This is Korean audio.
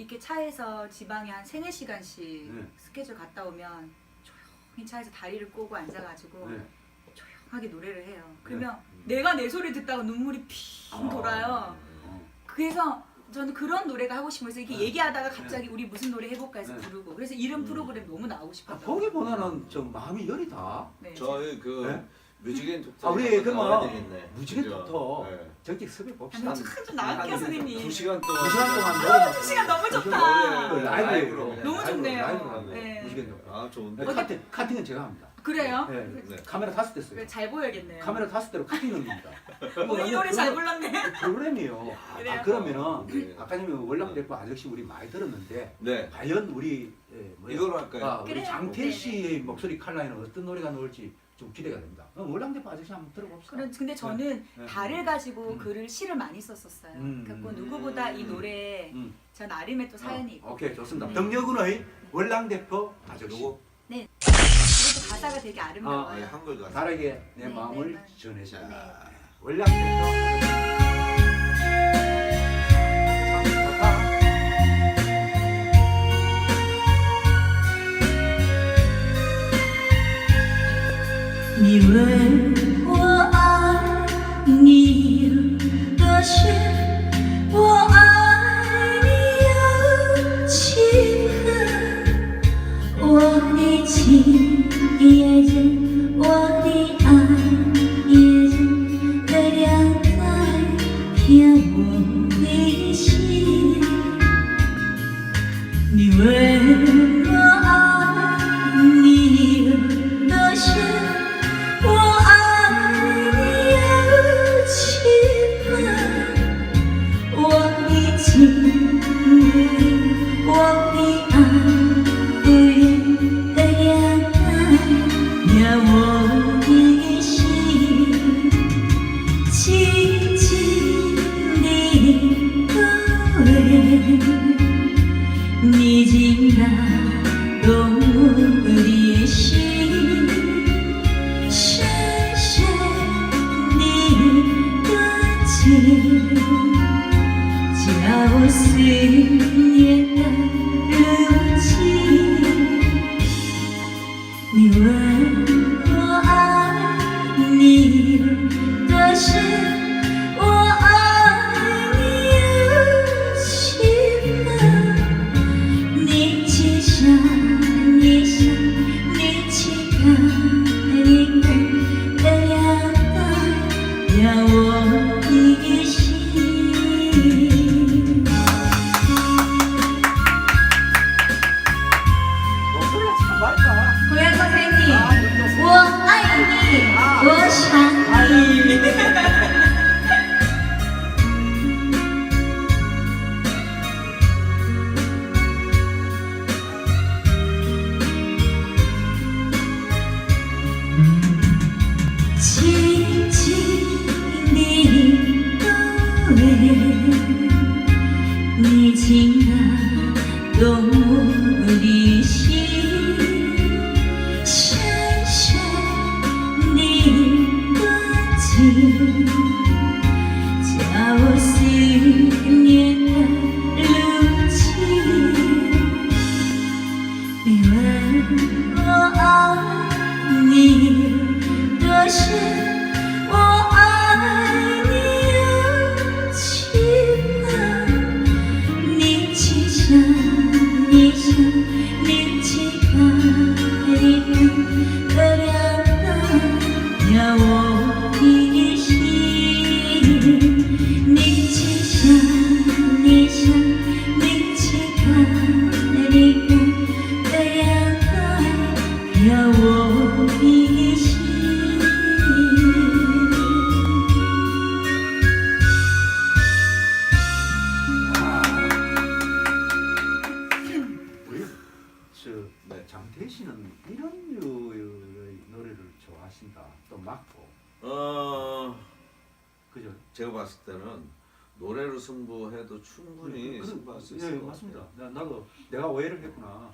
이렇게 차에서 지방에 한 세네 시간씩 네. 스케줄 갔다 오면 조용히 차에서 다리를 꼬고 앉아가지고 네. 조용하게 노래를 해요. 그러면 내가 내 소리 듣다가 눈물이 핑 돌아요. 어. 그래서 저는 그런 노래가 하고 싶어서 이렇게 네. 얘기하다가 갑자기 우리 무슨 노래 해볼까 해서 네. 부르고 그래서 이런 음. 프로그램 너무 나오고 아, 싶어요. 보기보다는 좀 마음이 여리다. 네. 저희 그 네? 뮤직앤 톡 아, 우리 그러면. 무지개? 톡톡 네. 정식 섭외 봅시다. 아니, 참좀 나갈게요 선생님. 두 시간 동안 두 시간 동안 아, 두 시간 너무 그 좋다. 노래 라이브로. 라이브로. 너무 좋네요. 라이브로 하는 네. 무지개 톡. 아 좋은데. 네, 카팅, 카팅은 제가 합니다. 그래요? 네. 네. 카메라 다섯 대 써요. 잘 보여야겠네요. 카메라 다섯 대로 카팅을 합니다. 어, 이 노래 잘 불렀네. 프로그램이요. 그래요? 아, 그러면은 네. 아까 전에 월남 대표 아저씨 우리 많이 들었는데 네. 과연 우리 예, 뭐야? 이걸로 할까요? 아, 우리 그래요. 장태. 씨의 목소리 칼라에는 어떤 노래가 나올지 좀 기대가 됩니다. 그럼 월남 대표 아저씨 한번 들어봅시다. 그런- 근데 저는 네. 달을 가지고 음. 글을 시를 많이 썼었어요. 음. 그래서 누구보다 이 음. 노래에 음. 전 나름의 또 사연이 어, 있고 오케이 좋습니다. 네. 병력은의 월남 대표 아저씨. 요거 그리고 또 가사가 되게 아름다워요. 아 예 한글 가사. 달에게 내 네, 마음을 네. 전해줘. 네. 월남 대표. 你问我爱你有多深我的心静静地歌为。你竟然动我的心，深深的感情，叫我去看一看，这两个让我 내 진가 동물이시 어 그죠? 제가 봤을 때는 노래로 승부해도 충분히 그- 그- 승부할 수 예, 있을 것 맞습니다. 같아요. 나, 나도 내가 오해를 했구나.